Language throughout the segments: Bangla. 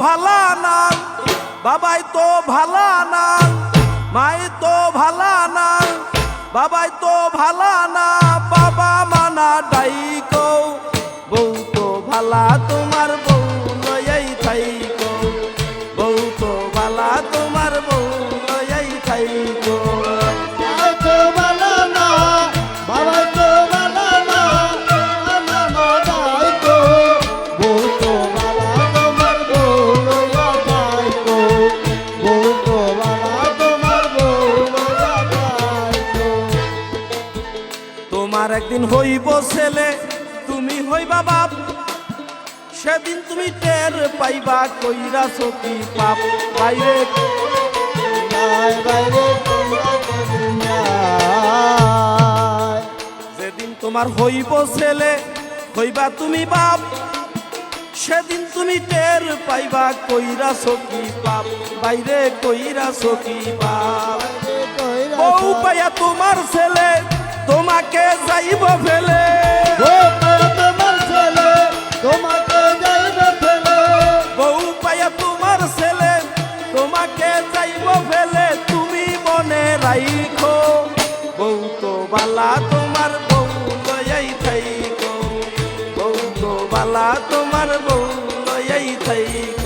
ভালা না বাবাই তো ভালা না মাই তো ভালা না বাবাই তো ভালা না, বাবা মানা ডাইকো, বউ তো ভালা তোমার একদিন হইব ছেলে তুমি হইবা বাপ। সেদিন তুমি টের পাইবা কইরা সতী পাপ বাইরে যেদিন তোমার হইব ছেলে হইবা তুমি বাপ। সেদিন তুমি টের পাইবা কইরা সখী পাপ বাইরে কইরা সখী পাপ বউ পাইয়া তোমার ছেলে তোমাকে যাইব ফেলে। তোমার ছেলে তোমাকে যাইবে ফেলে। বউ তোমার ছেলে তোমাকে যাইব ফেলে তুমি মনে রাইখো। বউ তো বালা তোমার বউ লয়াই থাইকো। বউ তো বালা তোমার বউ লয়াই থাইকো।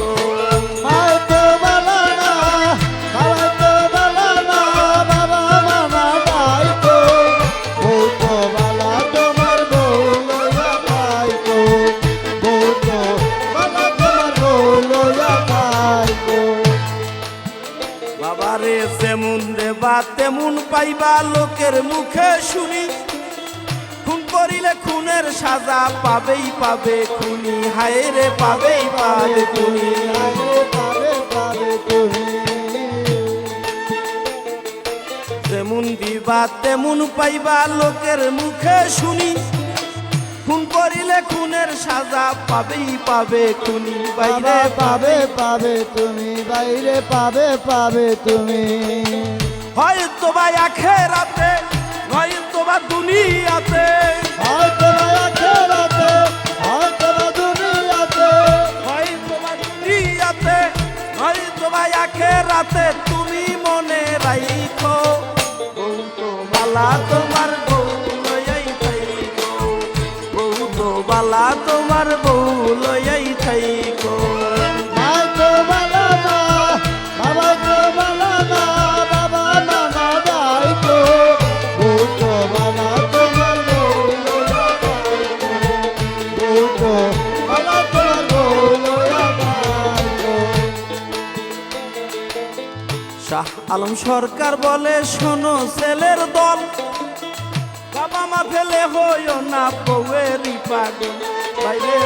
বাবারে যেমন দেবা তেমন পাইবা লোকের মুখে শুনি। খুন করিলে খুনের সাজা পাবেই পাবে খুনি। হায় রে, পাবেই পাবে খুনি। আরে পাবে পাবে তুমি যেমন দিবা, তেমন পাইবা লোকের মুখে শুনি। খুন করিলে খুনের সাজা পাবেই পাবে খুনি বাইরে পাবে পাবে। তুমি বাইরে পাবে পাবে তুমি। হয়তো বা বা দুনিয়াতে। হয়তো বা দুনিয়াতে। হয়তো বা দুনিয়াতে হয়তো বা আখেরাতে। তুমি মনে রাইখো বউ তো বালা তোমার বউ লইয়া যাই শাহ আলম সরকার বলে শোনো ছেলের দল বাবা মা ফেলে হইও না বউয়েরই পাগল। বাইরে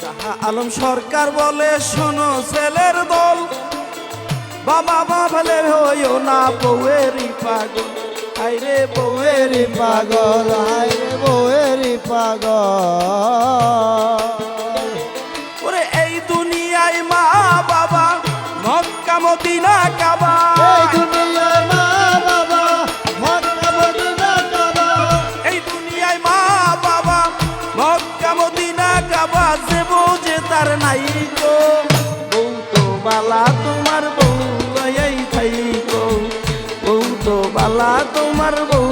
শাহ আলম সরকার বলে, শোনো ছেলের দল, বাবা ফেলে হইও না বউয়েরই পাগল বাইরে বউয়েরই পাগল পাগল আয় রে বউয়েরই পাগল। বালা তোমার বউ লয়াই থাইকো। বউ তো বালা তোমার বউ।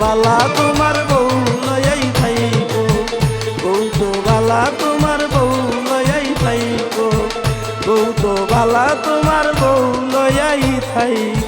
ভালা তোমার বউ লয়াই থাইকো বউ তো ভালা তোমার বউ লয়াই থাইকো বউ তো ভালা তোমার বউ লয়াই থাইকো